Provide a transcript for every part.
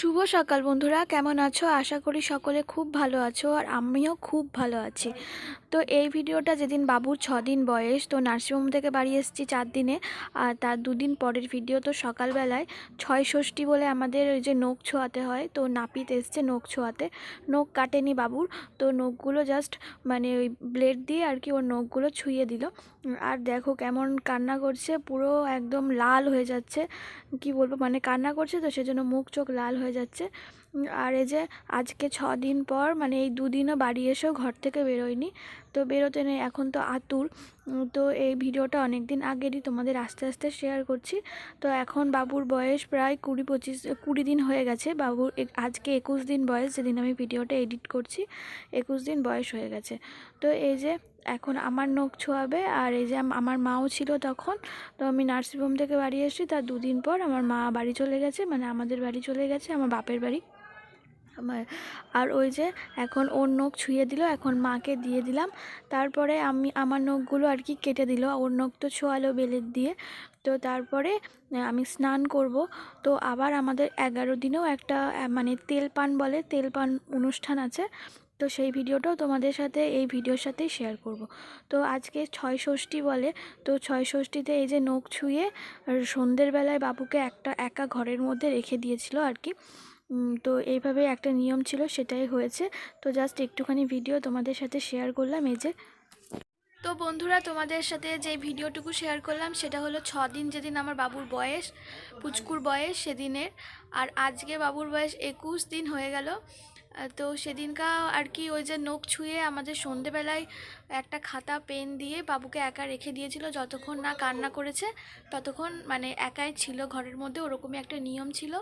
শুভ সকাল বন্ধুরা, কেমন আছো? আশা করি সকলে খুব ভালো আছো আর আমিও খুব ভালো আছি। তো এই ভিডিওটা যেদিন বাবুর দিন বয়স, তো নার্সিংহোম থেকে বাড়ি এসেছি চার দিনে। আর তার দুদিন পরের ভিডিও তো সকালবেলায়। ছয় ষষ্ঠী বলে আমাদের ওই যে নখ ছোঁয়াতে হয়, তো নাপিত এসছে নখ ছোঁয়াতে। নখ কাটেনি বাবুর, তো নখগুলো জাস্ট মানে ওই ব্লেড দিয়ে আর কি ওর নখগুলো ছুঁয়ে দিল। আর দেখো কেমন কান্না করছে, পুরো একদম লাল হয়ে যাচ্ছে। কি বলব মানে কান্না করছে তো সেজন্য মুখ চোখ লাল হয়ে যাচ্ছে। আর এই যে আজকে ছ দিন পর মানে এই দুদিনও বাড়ি এসেও ঘর থেকে বেরোয়নি। তো বেরোতে নেই, এখন তো আতুর। তো এই ভিডিওটা অনেক দিন আগেরই তোমাদের আস্তে আস্তে শেয়ার করছি। তো এখন বাবুর বয়স প্রায় কুড়ি পঁচিশ, কুড়ি দিন হয়ে গেছে। বাবুর আজকে একুশ দিন বয়স, যেদিন আমি ভিডিওটা এডিট করছি, একুশ দিন বয়স হয়ে গেছে। তো এই যে এখন আমার নখ ছোঁয়াবে, আর এই যে আমার মাও ছিল তখন, তো আমি নার্সিংহোম থেকে বাড়ি এসেছি। তার দুদিন পর আমার মা বাড়ি চলে গেছে মানে আমাদের বাড়ি চলে গেছে, আমার বাপের বাড়ি। আর ওই যে এখন ওর নখ ছুঁয়ে দিল, এখন মাকে দিয়ে দিলাম। তারপরে আমি, আমার নখগুলো আর কি কেটে দিল। ওর নখ তো ছোঁয়ালো বেলের দিয়ে। তো তারপরে আমি স্নান করব। তো আবার আমাদের এগারো দিনেও একটা মানে তেল পান বলে তেল পান অনুষ্ঠান আছে। তো সেই ভিডিওটাও তোমাদের সাথে, এই ভিডিওর সাথেই শেয়ার করব। তো আজকে ছয় ষষ্ঠী বলে। তো ছয় ষষ্ঠীতে এই যে নখ ছুঁয়ে সন্ধ্যের বেলায় বাবুকে একটা, একা ঘরের মধ্যে রেখে দিয়েছিল আর কি। তো এইভাবে একটা নিয়ম ছিল, সেটাই হয়েছে। তো জাস্ট একটুখানি ভিডিও তোমাদের সাথে শেয়ার করলাম, এই যে। তো বন্ধুরা, তোমাদের সাথে যে ভিডিওটুকু শেয়ার করলাম, সেটা হলো ছ দিন যেদিন আমার বাবুর বয়স, পুচকুর বয়স সেদিনের। আর আজকে বাবুর বয়স একুশ দিন হয়ে গেল। তো সেদিনকা আর কি ওই যে নখ ছুঁয়ে আমাদের সন্ধেবেলায় একটা খাতা, পেন দিয়ে বাবুকে একা রেখে দিয়েছিল, যতক্ষণ না কান্না করেছে ততক্ষণ মানে একাই ছিল ঘরের মধ্যে, ওরকমই একটা নিয়ম ছিল।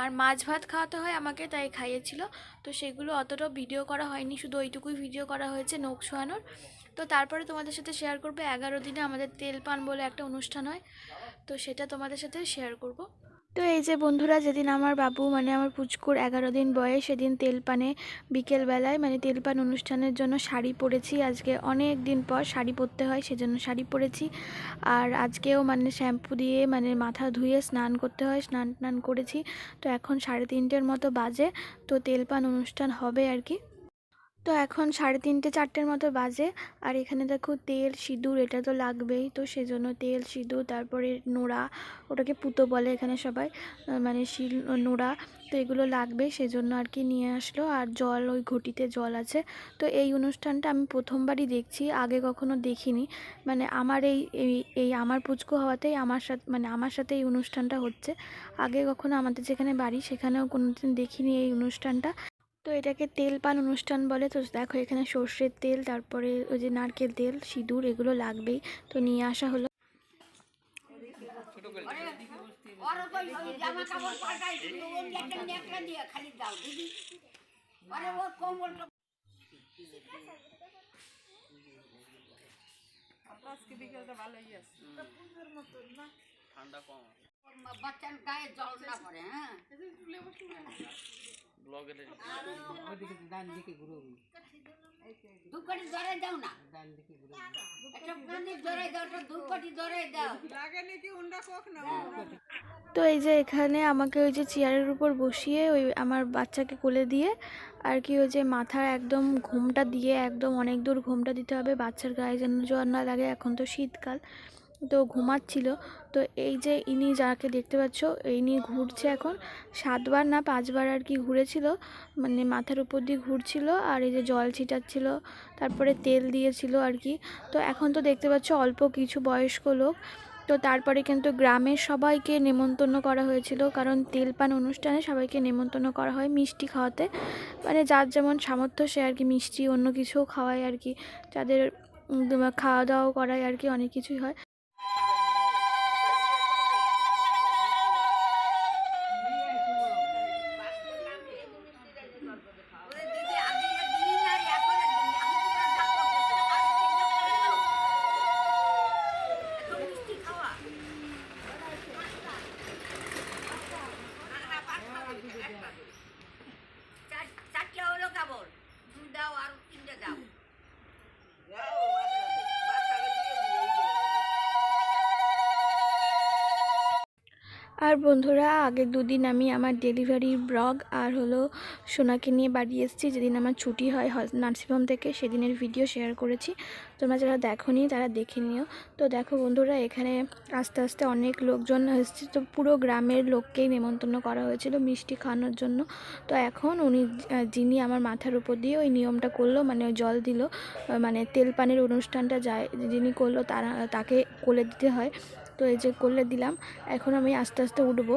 আর মাছ ভাত খাওয়াতে হয় আমাকে, তাই খাইয়েছিল। তো সেগুলো অতটা ভিডিও করা হয়নি, শুধু ওইটুকুই ভিডিও করা হয়েছে নখ ছোঁয়ানোর। তো তারপরে তোমাদের সাথে শেয়ার করব, এগারো দিনে আমাদের তেল পান বলে একটা অনুষ্ঠান হয়, তো সেটা তোমাদের সাথে শেয়ার করব। তো এই যে বন্ধুরা, যেদিন আমার বাবু মানে আমার পুচকুর এগারো দিন বয়স, সেদিন তেলপানে বিকেলবেলায় মানে তেলপান অনুষ্ঠানের জন্য শাড়ি পরেছি। আজকে অনেক দিন পর শাড়ি পরতে হয়, সেজন্য শাড়ি পরেছি। আর আজকেও মানে শ্যাম্পু দিয়ে মানে মাথা ধুয়ে স্নান করতে হয় স্নান টান করেছি। তো এখন সাড়ে তিনটের মতো বাজে, তো তেলপান অনুষ্ঠান হবে আর কি। তো এখন সাড়ে তিনটে, চারটের মতো বাজে। আর এখানে দেখো তেল, সিঁদুর, এটা তো লাগবেই। তো সেজন্য তেল, সিঁদুর, তারপরে নোড়া, ওটাকে পুতো বলে এখানে সবাই মানে শিল নোড়া, তো এগুলো লাগবে। সেজন্য আর কি নিয়ে আসলো। আর জল, ওই ঘটিতে জল আছে। তো এই অনুষ্ঠানটা আমি প্রথমবারই দেখছি, আগে কখনো দেখিনি। মানে আমার এই, এই- আমার পুচকু হওয়াতেই আমার সাথে মানে আমার সাথে এই অনুষ্ঠানটা হচ্ছে। আগে কখনো আমাদের যেখানে বাড়ি, সেখানেও কোনোদিন দেখিনি এই অনুষ্ঠানটা। তো এটাকে তেল পান অনুষ্ঠান বলে। তো দেখো এখানে সর্ষের তেল তারপরে ওই যে নারকেল তেল সিঁদুর এগুলো লাগবেই। তো নিয়ে আসা হলো। ঠান্ডা কম। বাচ্চার গায়ে জল না পড়ে হ্যাঁ? ব্লগের ওইদিকে ডান দিকে ঘুরবি দুপাটি ধরে দাও না। ডান দিকে ঘুরবি একটা প্রদীপ ধরে দাও একটা দুপাটি ধরে দাও। লাগে নাকি উন্ডা কোক না তো এই যে এখানে আমাকে ওই যে চেয়ারের উপর বসিয়ে ওই আমার বাচ্চাকে কোলে দিয়ে আর কি ওই যে মাথার একদম ঘুমটা দিয়ে একদম অনেক দূর ঘুমটা দিতে হবে। বাচ্চার গায়ে যেন জ্বর না লাগে এখন তো শীতকাল। তো ঘুমাচ্ছিল। তো এই যে ইনি যাকে দেখতে পাচ্ছ, ইনি ঘুরছে এখন। সাতবার না পাঁচবার আর কি ঘুরেছিল মানে মাথার উপর দিয়ে ঘুরছিল আর এই যে জল ছিটাচ্ছিল, তারপরে তেল দিয়েছিল আর কি। তো এখন তো দেখতে পাচ্ছ অল্প কিছু বয়স্ক লোক। তো তারপরে কিন্তু গ্রামের সবাইকে নেমন্তন্ন করা হয়েছিল, কারণ তেলপান অনুষ্ঠানে সবাইকে নেমন্তন্ন করা হয় মিষ্টি খাওয়াতে। মানে যার যেমন সামর্থ্য, সে আর কি মিষ্টি, অন্য কিছুও খাওয়ায় আর কি। যাদের খাওয়া দাওয়া করায় আর কি, অনেক কিছুই হয় ওরে দিদি আগে দিন আর এখন দিন আমি তো ডাক্তার এত মিষ্টি খাওয়া চারটা হলো কাপড় দুই দাও আর তিনটে দাও আর বন্ধুরা, আগের দুদিন আমি আমার ডেলিভারি ব্লগ আর হলো সোনাকে নিয়ে বাড়ি এসেছি। যেদিন আমার ছুটি হয় নার্সিংহোম থেকে, সেদিনের ভিডিও শেয়ার করেছি। তোমরা যারা দেখোনি, তারা দেখে নিও। তো দেখো বন্ধুরা, এখানে আস্তে আস্তে অনেক লোকজন এসেছে। তো পুরো গ্রামের লোককেই নেমন্তন্ন করা হয়েছিল মিষ্টি খাওয়ানোর জন্য। তো এখন উনি যিনি আমার মাথার উপর দিয়ে ওই নিয়মটা করল মানে জল দিল মানে তেল পানের অনুষ্ঠানটা যায় যিনি করল, তারা তাকে কোলে দিতে হয়। তো এই যে করলে দিলাম, এখন আমি আস্তে আস্তে উঠবো।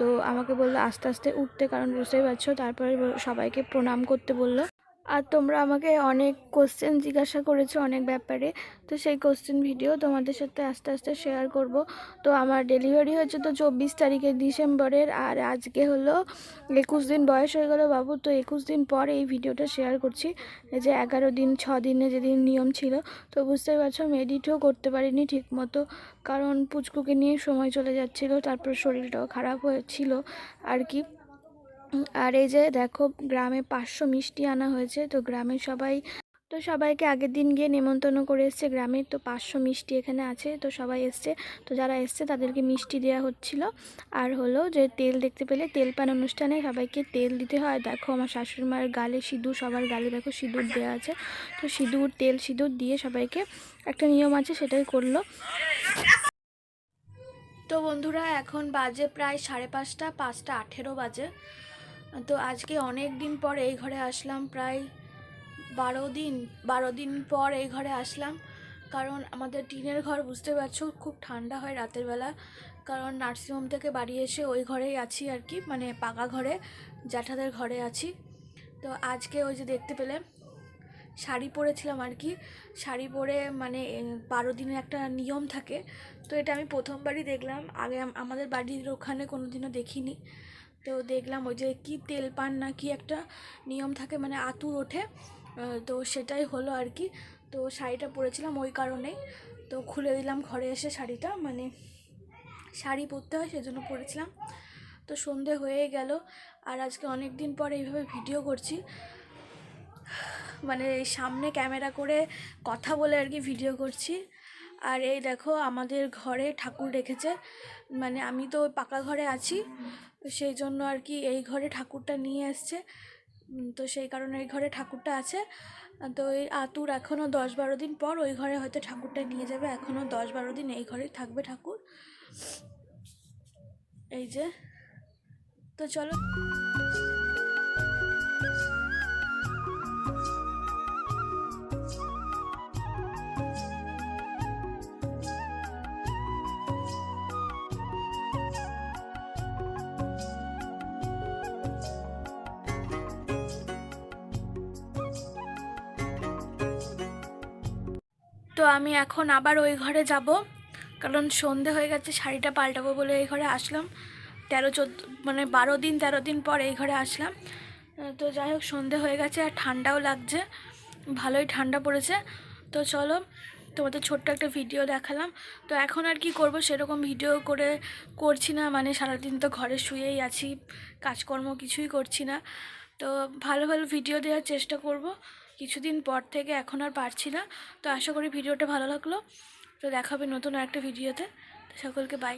তো আমাকে বলল আস্তে আস্তে উঠতে, কারণ বুঝতেই পারছ, তারপরে সবাইকে প্রণাম করতে বলল। আর তোমরা আমাকে অনেক কোশ্চেন জিজ্ঞাসা করেছ অনেক ব্যাপারে, তো সেই কোশ্চেন ভিডিও তোমাদের সাথে আস্তে আস্তে শেয়ার করব। তো আমার ডেলিভারি হয়েছে তো চব্বিশ তারিখে ডিসেম্বরের, আর আজকে হলো একুশ দিন বয়স হয়ে গেলো বাবু, তো একুশ দিন পর এই ভিডিওটা শেয়ার করছি। যে এগারো দিন, ছ দিনে যেদিন নিয়ম ছিল, তো বুঝতে পারছ আমি এডিটও করতে পারিনি ঠিক মতো কারণ পুচকুকে নিয়ে সময় চলে যাচ্ছিল, তারপর শরীরটাও খারাপ হয়েছিল, আর কি। আর এই যে দেখো গ্রামে পাঁচশো মিষ্টি আনা হয়েছে, তো গ্রামে সবাই, তো সবাইকে আগের দিন গিয়ে নেমন্তন্ন করে এসছে গ্রামে, তো পাঁচশো মিষ্টি এখানে আছে, তো সবাই এসছে, তো যারা এসছে তাদেরকে মিষ্টি দেওয়া হচ্ছিল। আর হলো যে তেল দেখতে পেলে তেল পান অনুষ্ঠানে সবাইকে তেল দিতে হয়। দেখো আমার শাশুড়ি মায়ের গালে সিঁদুর, সবার গালে দেখো সিঁদুর দেওয়া আছে, তো সিঁদুর, তেল, সিঁদুর দিয়ে সবাইকে একটা নিয়ম আছে, সেটাই করল। তো বন্ধুরা এখন বাজে প্রায় সাড়ে পাঁচটা পাঁচটা আঠেরো বাজে। তো আজকে অনেক দিন পর এই ঘরে আসলাম, প্রায় বারো দিন বারো দিন পর এই ঘরে আসলাম। কারণ আমাদের টিনের ঘর বুঝতে পারছ, খুব ঠান্ডা হয় রাতের বেলা। কারণ নার্সিংহোম থেকে বাড়ি এসে ওই ঘরেই আছি আর কি মানে পাকা ঘরে, জ্যাঠাদের ঘরে আছি। তো আজকে ওই যে দেখতে পেলে, শাড়ি পরেছিলাম আর কি। শাড়ি পরে মানে বারো দিনের একটা নিয়ম থাকে। তো এটা আমি প্রথমবারই দেখলাম। আগে আমাদের বাড়ির ওখানে কোনো দিনও দেখিনি। তো দেখলাম ওই যে কি তেল পান না কি একটা নিয়ম থাকে মানে আতুর ওঠে তো সেটাই হলো আর কি। তো শাড়িটা পরেছিলাম ওই কারণেই। তো খুলে দিলাম ঘরে এসে শাড়িটা মানে শাড়ি পরতে হয় সেজন্য পরেছিলাম। তো সন্ধে হয়ে গেল, আর আজকে অনেক দিন পর এইভাবে ভিডিও করছি। মানে সামনে ক্যামেরা করে কথা বলে আর কি ভিডিও করছি। আর এই দেখো আমাদের ঘরে ঠাকুর রেখেছে মানে আমি তো পাকা ঘরে আছি সেই জন্য আর কি এই ঘরে ঠাকুরটা নিয়ে এসছে। তো সেই কারণে এই ঘরে ঠাকুরটা আছে। তো এই আতুর এখনও দশ বারো দিন পর ওই ঘরে হয়তো ঠাকুরটা নিয়ে যাবে। এখনও দশ বারো দিন এই ঘরেই থাকবে ঠাকুর। এই যে, তো চলো। তো আমি এখন আবার ওই ঘরে যাব। কারণ সন্ধে হয়ে গেছে, শাড়িটা পাল্টাবো বলে এই ঘরে আসলাম। তেরো চোদ্দ মানে বারো দিন, তেরো দিন পর এই ঘরে আসলাম। তো যাই হোক, সন্ধে হয়ে গেছে আর ঠান্ডাও লাগছে। ভালোই ঠান্ডা পড়েছে। তো চলো, তোমাদের ছোট্ট একটা ভিডিও দেখালাম। তো এখন আর কি করব সেরকম ভিডিও করে করছি না। মানে সারাদিন তো ঘরে শুয়েই আছি, কাজকর্ম কিছুই করছি না। তো ভালো ভালো ভিডিও দেওয়ার চেষ্টা করব। কিছুদিন পর থেকে এখন আর পারছি না। তো আশা করি ভিডিওটা ভালো লাগল। তো দেখাবে নতুন একটা ভিডিওতে। তো সকলকে বাই